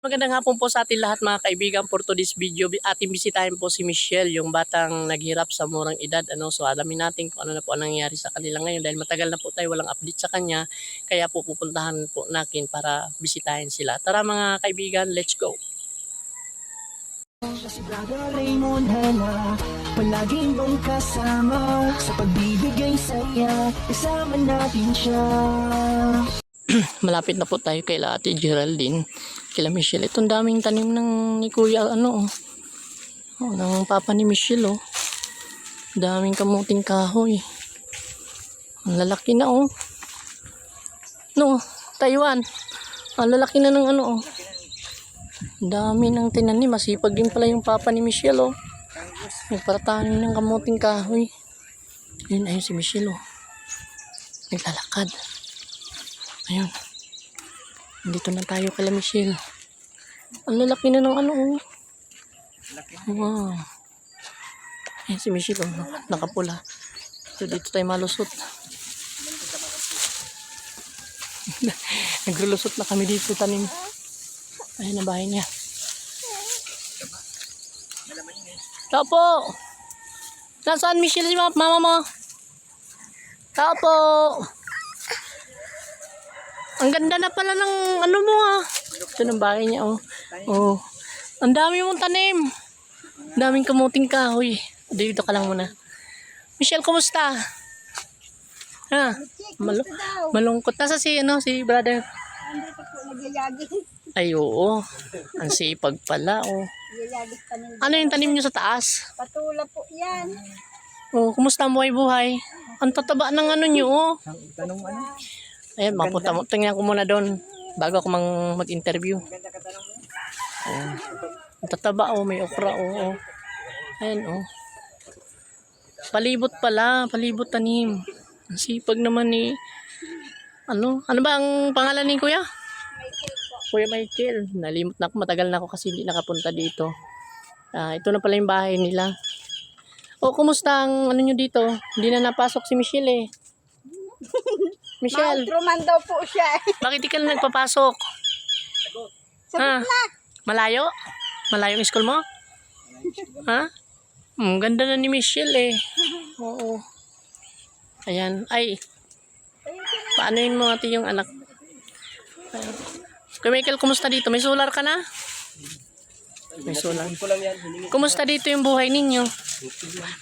Magandang hapon po sa ating lahat mga kaibigan for today's video. Ating bisitahin po si Michelle, yung batang naghirap sa murang edad. Ano? So alamin natin kung ano na po ang nangyayari sa kanila ngayon dahil matagal na po tayo walang update sa kanya. Kaya po pupuntahan po natin para bisitahin sila. Tara mga kaibigan, let's go! Si Brother Raymond Hana Palaging mong kasama Sa pagbibigay saya Kasama natin siya Malapit na po tayo kay Ate Geraldine, kila Michelle. Itong daming tanim ng ni Kuya, ano, oh. Oh, ng papa ni Michelle, oh. Daming kamuting kahoy. Ang lalaki na, oh. No, Taiwan. Ang lalaki na ng ano, oh. Dami ng tinanim. Masipag din pala yung papa ni Michelle, oh. Nagparatanim ng kamuting kahoy. Ayun, ayun si Michelle, oh. Naglalakad. Ayun. Dito na tayo kala Michelle. Ang lalaki na ng ano, oh. Wow. Ayan si Michelle, oh. Nakapula. So, dito tayo malusot. Naglulusot na kami dito tanim. Ayan ang bahay niya. Tao po! Nasaan Michelle si ma- mama mo? Tao po! Ang ganda na pala ng ano mo ah. Ito ng bahay niya oh. Oh. Ang dami mong tanim. Ang daming kamuting kahoy. Dito ka lang muna. Michelle, kumusta? Ha? Mal malungkot. Nasa si, ano, si brother? Ay, oo. Ang sipag pala, oh. Ano yung tanim niyo sa taas? patula po yan. Oh, kumusta ang buhay-buhay? Ang tataba ng ano niyo, oh. Tanong ano? Ayan, mapunta mo. Tingnan ko muna doon bago ako mang mag-interview. Ayan. Tataba, oh. May okra, oh. oh. Ayan, oh. Palibot pala. Palibot tanim. Ang sipag naman ni... Ano? Ano ba ang pangalan ni Kuya? Kuya Michael. Nalimot na ako. Matagal na ako kasi hindi nakapunta dito. Ah, ito na pala yung bahay nila. O, kumusta ang ano nyo dito? Hindi na napasok si Michelle eh. Michelle, Truman daw po siya. bakit di ka na nagpapasok? Ha? Malayo? Malayo ang school mo? Ha? Hmm, ganda na ni Michelle eh. Oo. Ayan. Ay. Paano yun mo natin yung anak? Kuya Michael, kumusta dito? May solar ka na? May solar. Kumusta dito yung buhay ninyo?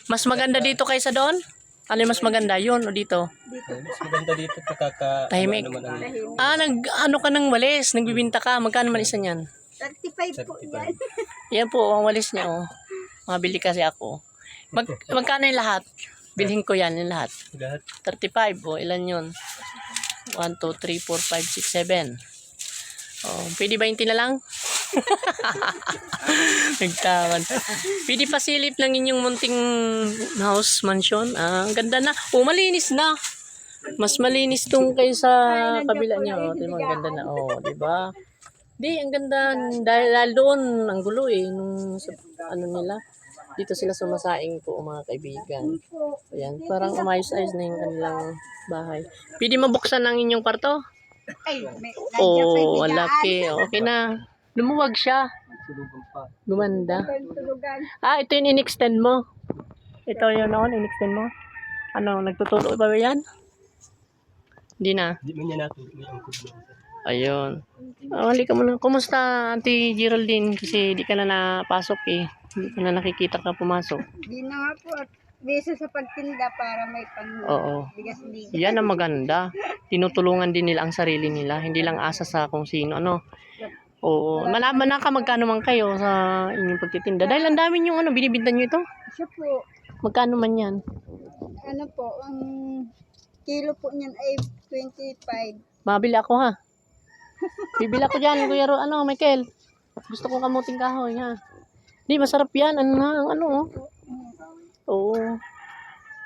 Mas maganda dito kaysa doon? Ano yung mas maganda? Yun o dito? Mas maganda dito pagkaka... Tahimik. Ano naman ang... Ah, nag, ano ka ng walis? Nagbibinta ka? Magkano man isa niyan? 35 po yan. Yan po, ang walis niya, oh. Mabili kasi ako. Mag, magkano yung lahat? Bilhin ko yan, yung lahat. Lahat. 35, oh. Ilan yun? 1, 2, 3, 4, 5, 6, 7. Oh, pwede ba 20 na lang? Nagtawan. Pwede pa silip ng inyong munting house mansion. Ah, ang ganda na. Oh, malinis na. Mas malinis tong kaysa kabila niya. Oh, mo, ang ganda na. Oh, di ba? Di, ang ganda. Dahil doon, ang gulo eh. Nung, sa, ano nila. Dito sila sumasaing po, mga kaibigan. Ayan, parang umayos-ayos na yung kanilang bahay. Pwede mabuksan ang inyong kwarto? Ay, may, Oh, laki. Okay na. Lumuwag siya. Gumanda. Ah, ito yung in-extend mo. Ito yun noon, in-extend mo. Ano, nagtutulo pa ba yan? Hindi na. Hindi man niya mo. Ayun. Oh, halika muna. Kumusta, Auntie Geraldine? Kasi di ka na napasok eh. Hindi ka na nakikita ka pumasok. Di na nga po. at Beso sa pagtinda para may pang Oo. bigas-bigas. Yan ang maganda. Tinutulungan din nila ang sarili nila. Hindi lang asa sa kung sino. Ano? Oo. Malaman na ka magkano man kayo sa inyong pagtitinda. Dahil ang dami yung ano, binibinta nyo ito. Siya po, Magkano man yan? ano po, ang kilo po niyan ay 25. Mabili ako ha. Bibili ako dyan, Kuya Ro, ano, Michael. Gusto ko kamuting kahoy ha. Di, masarap yan. Ano na, ang ano oh. Oo.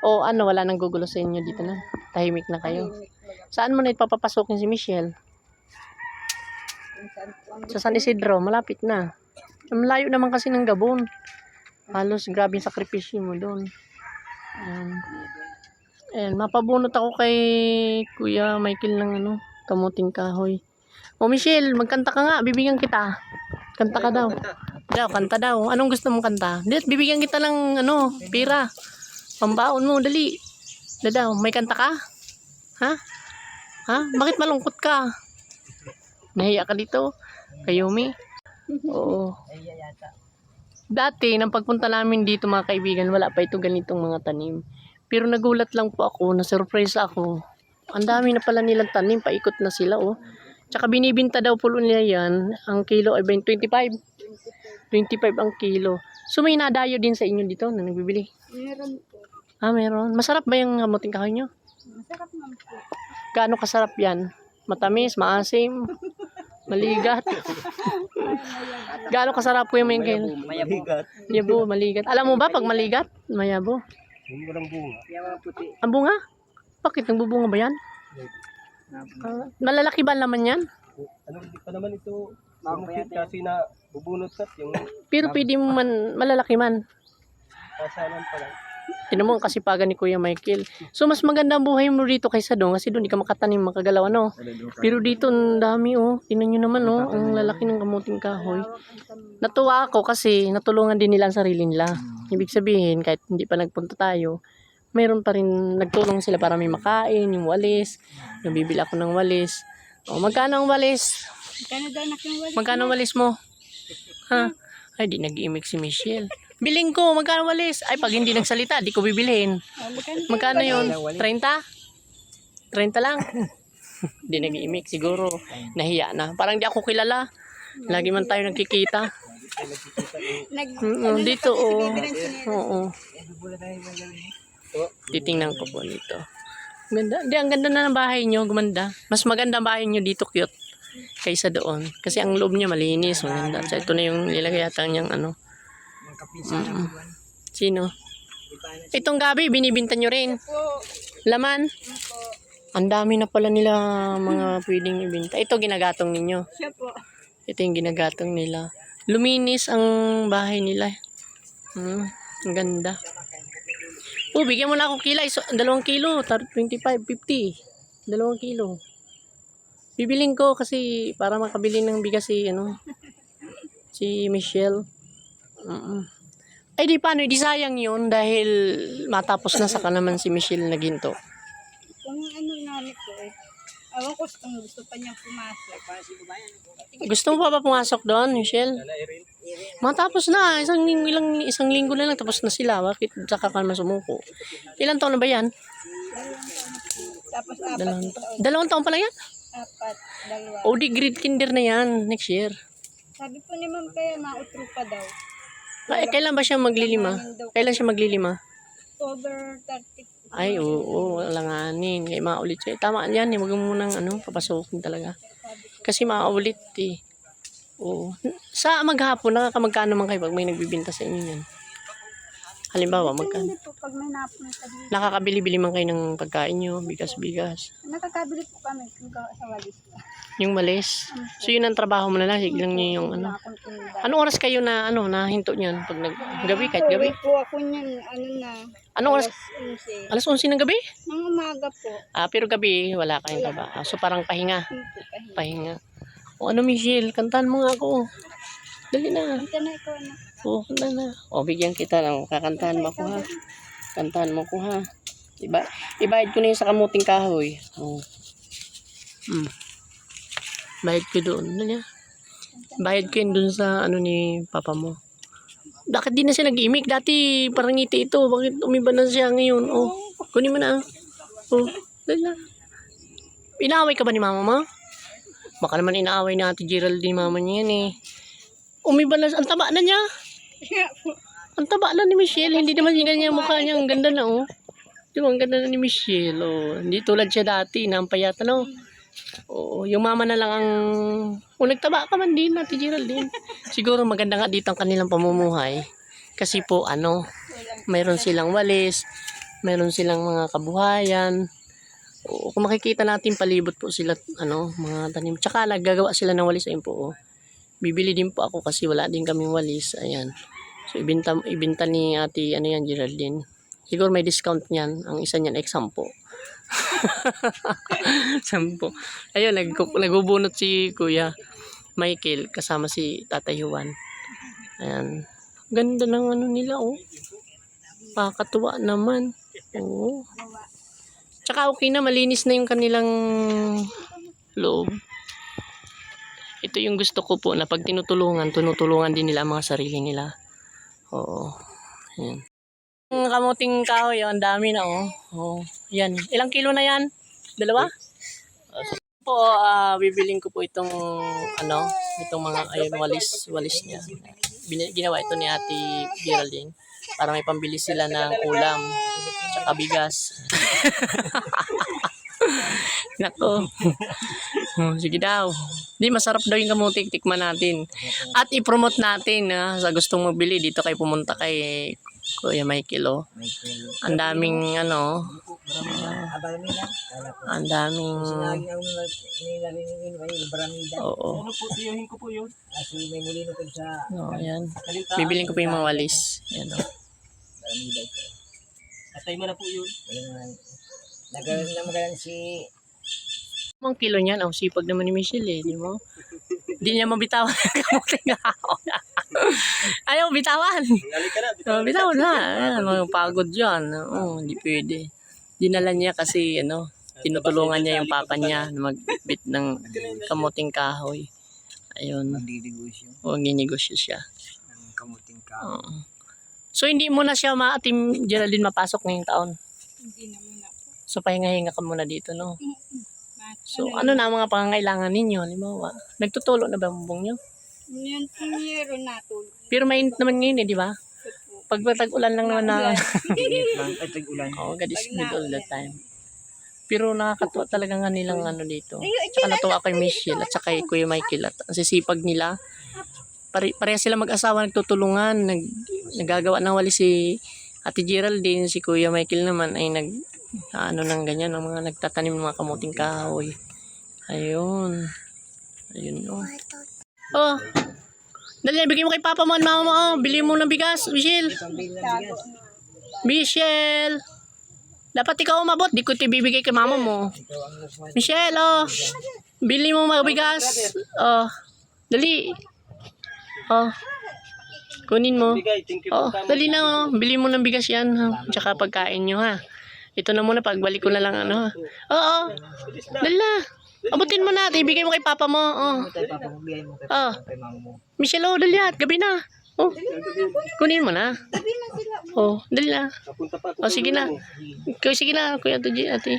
O ano, wala nang gugulo sa inyo dito na. Tahimik na kayo. Saan mo na ipapapasokin si Michelle? Sa San Isidro, malapit na. Ang Malayo naman kasi ng Gabon. Halos grabe yung sakripisyo mo doon. Ayan. Ayan, mapabunot ako kay Kuya Michael ng ano, kamuting kahoy. O Michelle, magkanta ka nga, bibigyan kita. Kanta ka daw. Daw, kanta daw. Anong gusto mong kanta? Dit, bibigyan kita ng ano, pira. Pambaon mo, dali. Dadaw, may kanta ka? Ha? Ha? Bakit malungkot ka? Nahiya ka dito? Kayumi? Oo. Dati, nang pagpunta namin dito mga kaibigan, wala pa ito ganitong mga tanim. Pero nagulat lang po ako, na-surprise ako. Ang dami na pala nilang tanim, paikot na sila oh. Tsaka binibinta daw po nila yan, ang kilo ay 20 25. 25 ang kilo. So may nadayo din sa inyo dito na nagbibili. Meron po. Ah, meron. Masarap ba yung kamuting kahoy nyo? Masarap naman po. Gaano kasarap yan? Matamis, maasim, maligat. Gaano kasarap po yung mingkil? Mayabigat. Yabo, maligat. Alam mo ba pag maligat? Mayabo. Ko lang bunga. Ang bunga? Bakit? Nagbubunga ba yan? Ah, malalaki ba naman yan? Ano, hindi pa naman ito bumukit kasi na bubunot kat yung Pero pwede mo man, malalaki man. kasalan pa lang. Tinan mo ang kasipagan ni Kuya Michael. So, mas maganda ang buhay mo dito kaysa doon kasi doon di ka makatanim, makagalaw, ano? Pero dito, ang dami, oh. Tingnan nyo naman, oh. Ang lalaki ng kamuting kahoy. Natuwa ako kasi natulungan din nila ang sarili nila. Ibig sabihin, kahit hindi pa nagpunta tayo, mayroon pa rin, nagtulong sila para may makain, yung walis. Nabibili ako ng walis. O, magkano ang walis? Magkano daw yung wala? Magkano walis mo? Ha? Ay, di nag-imik si Michelle. Biling ko, magkano walis? Ay, pag hindi nagsalita, di ko bibilhin. Oh, magkano? Yun? 30? 30 lang. Di nag-iimik siguro. Nahiya na. Parang di ako kilala. Lagi man tayo nagkikita. Nag, Mm, dito, oh. Bibilan siya Oo. Titingnan ko po dito. Ganda. Di, ang ganda na ng bahay nyo. Gumanda. Mas maganda ang bahay nyo dito, cute. Kaysa doon. Kasi ang loob niya malinis. Maganda. So, ito na yung nilagay yata niyang ano. Mm. Sino? Itong gabi, binibinta nyo rin. Laman. Ang dami na pala nila mga pwedeng ibenta. Ito ginagatong ninyo. Ito yung ginagatong nila. Luminis ang bahay nila. Hmm, ang ganda. Oh, bigyan mo na ako kila. Iso, dalawang kilo. tar- 25, 50. Dalawang kilo. Bibiling ko kasi para makabili ng bigas si, ano, si Michelle. Mm Ay, di paano, di sayang yun dahil matapos na sa naman si Michelle na ginto. Kung ano namin po eh. Awan ko kung gusto pa niya pumasok. Gusto mo pa ba pumasok doon, Michelle? Matapos na, isang linggo, ilang, isang linggo na lang tapos na sila. Bakit saka ka naman sumuko? Ilan taon na ba yan? Tapos apat Dalawang, na taon. dalawang taon pa lang yan? Apat. Dalawa. O di grade kinder na yan next year. Sabi po ni ma'am kaya mautro pa daw. Ay, kailan ba siya maglilima? Kailan siya maglilima? October 30. Ay, oo, alanganin. Kaya maulit siya. Tama yan, eh. Huwag mo nang ano, papasukin talaga. Kasi maulit eh. Oo. Sa maghapon, nakakamagkano man kayo pag may nagbibinta sa inyo yan? Halimbawa, magkano? Po pag may napunta dito. Nakakabili-bili man kayo ng pagkain nyo, bigas-bigas. Nakakabili po kami kung ka- sa walis. Yung malis. So yun ang trabaho mo na lang, sige lang niyo yung ano. Anong oras kayo na ano na hinto niyan pag nag gabi kahit gabi? Uwi po ako niyan, ano na, Anong oras? alas 11. Alas 11 ng gabi? Nang umaga po. Ah, pero gabi wala kayong trabaho. So parang pahinga, Hindi po kahit. pahinga. O ano Michelle, kantahan mo nga ako. Dali na. Ito na ikaw na. O, kanta na. O, bigyan kita ng kakantahan mo ako ha. Kantahan mo ko ha. Iba, ibayad ko na yun sa kamuting kahoy. O. Hmm. Bayad ko doon. Dali ha. Bayad ko yun doon sa ano ni papa mo. Bakit di na siya nag-imik? Dati parang ngiti ito. Bakit umiba na siya ngayon? O, kunin mo na. O, dali na. Inaaway ka ba ni mama mo? Baka naman inaaway ni Ate Geraldine mama niya yan eh. Umiba na, ang taba na niya. Ang taba na ni Michelle. Hindi naman yung ganyan mukha niya. Ang ganda na, oh. Di ba, ang ganda na ni Michelle, oh. Hindi tulad siya dati. Nampayatan, oh. Oo, yung mama na lang ang... Oh, nagtaba ka man din, Ate Geraldine. Siguro maganda nga dito ang kanilang pamumuhay. Kasi po, ano, mayroon silang walis, mayroon silang mga kabuhayan. Oo, kung makikita natin palibot po sila, ano, mga tanim. Tsaka naggagawa sila ng walis, ayun po, oh. Bibili din po ako kasi wala din kaming walis. Ayan. So, ibinta, ibinta ni ate, ano yan, Geraldine. Siguro may discount niyan. Ang isa niyan, x 10. Sampo. Ayun, nag, nagbubunot si kuya. Michael kasama si Tatay Juan. Ayan. Ganda ng ano nila oh. Pakatuwa naman. Oo. Tsaka okay na, malinis na yung kanilang loob. Ito yung gusto ko po na pag tinutulungan, tinutulungan din nila ang mga sarili nila. Oo. Ayan. Ang kamuting kahoy, oh, ang dami na oh. Oh, yan. Ilang kilo na yan? Dalawa? Uh, po, ah, bibiling ko po itong ano, itong mga ayun walis, walis niya. Bin- ginawa ito ni Ate Geraldine para may pambili sila ng ulam tsaka bigas. Nako. Oh, sige daw. Di masarap daw yung kamutik, tikman natin. At i-promote natin ah, sa gustong mabili dito kay pumunta kay Kuya Michael oh. Ang daming ano, ang daming Oo. No, ayan. Bibiling ko po yung mga walis. Ayan oh. Atay mo na po yun. Nagalang na magalang si Ang kilo niyan, oh, sipag naman ni Michelle eh, di mo? Hindi niya mabitawan ang kamuting kahoy. Ayaw, bitawan. Halika na. bitaw. Oh, bitawan na. Ayan, mga pagod yan. Oo, hindi pwede. Dinala niya kasi, ano, tinutulungan niya yung papa niya na magbit ng kamuting kahoy. Ayun. Magdidibusyo O, ginegosyo siya. ng kamuting ka. Oo. So, hindi mo na siya maatim Geraldine mapasok ngayong taon. Hindi na po. So, pahinga-hinga ka muna dito, no? Mat- So, ano na ang mga pangangailangan ninyo? Halimbawa, nagtutulo na ba ang bubong nyo? Yun po meron na to. Pero mainit naman ngayon eh, di ba? Pag tag-ulan lang naman na, Lang at ulan. oh, God is good all the time. Pero nakakatuwa talaga nga nilang ano dito. Tsaka natuwa kay Michelle at saka kay Kuya Michael at ang sisipag nila. Pare, pareha sila mag-asawa nagtutulungan, nag, nagagawa ng wali si Ate Geraldine, si Kuya Michael naman ay nag ano nang ganyan, ang mga nagtatanim ng mga kamuting kahoy. Ayun. Ayun oh. Oh. Dali, bigay mo kay Papa mo at Mama mo. Oh. Bili mo ng bigas, Michelle. Michelle. Dapat ikaw umabot. Di ko bibigay kay mama mo. Michelle, oh. Bili mo mga bigas. Oh. Dali. Oh. Kunin mo. Oh, dali na oh. Bili mo ng bigas yan. Tsaka pagkain nyo ha. Ito na muna. Pagbalik ko na lang ano ha. Oo. Na. Abutin mo na. Ibigay mo kay papa mo. Oh. Kay, Oh. kay mama mo. Michelle, oh. Dali at. Gabi na. Oh. Kunin mo na. Oh. Dali na. Oh, sige na. Kaya sige na, kuya ate, ate.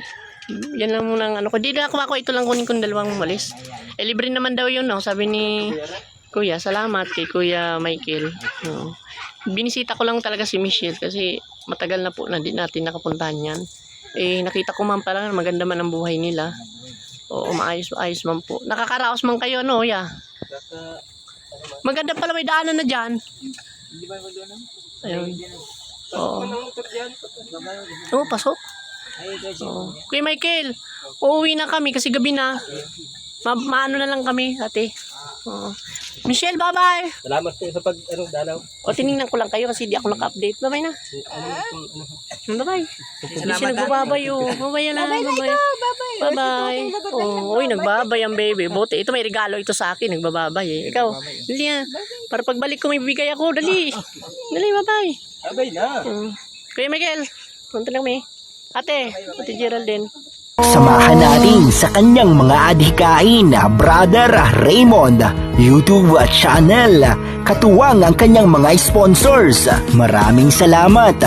Yan lang muna ang ano ko. Di na ako ako ito lang kunin kong dalawang malis. Eh, libre naman daw yun, no? Sabi ni Kuya, salamat kay Kuya Michael. No. Binisita ko lang talaga si Michelle kasi matagal na po na di natin nakapuntahan yan. Eh, nakita ko man pala maganda man ang buhay nila. Oo, maayos, maayos man po. Nakakaraos man kayo, no, ya? Maganda pala may daanan na dyan. Hindi ba doon? Ayun. Oo. Oo, pasok. Ito si Oo. Kuya Michael, uuwi na kami kasi gabi na. Ma maano na lang kami, ate. Oo. Michelle, bye-bye. Salamat po sa pag, ano, dalaw. O, tinignan ko lang kayo kasi di ako naka-update. Bye-bye na. Bye-bye. Siya nagbababay, oh. Bye-bye na. Bye-bye. Bye-bye. Oh, uy, nagbabay ang baby. Buti. Ito may regalo ito sa akin. Nagbababay eh. Ikaw, dali ah. Para pagbalik ko may bibigay ako. Dali. Dali, bye-bye. Abay na. Hmm. Kuya Miguel, punta lang kami. Ate, Ate Geraldine. Samahan natin sa kanyang mga adhikain Brother Raymond YouTube channel. Katuwang ang kanyang mga sponsors. Maraming salamat.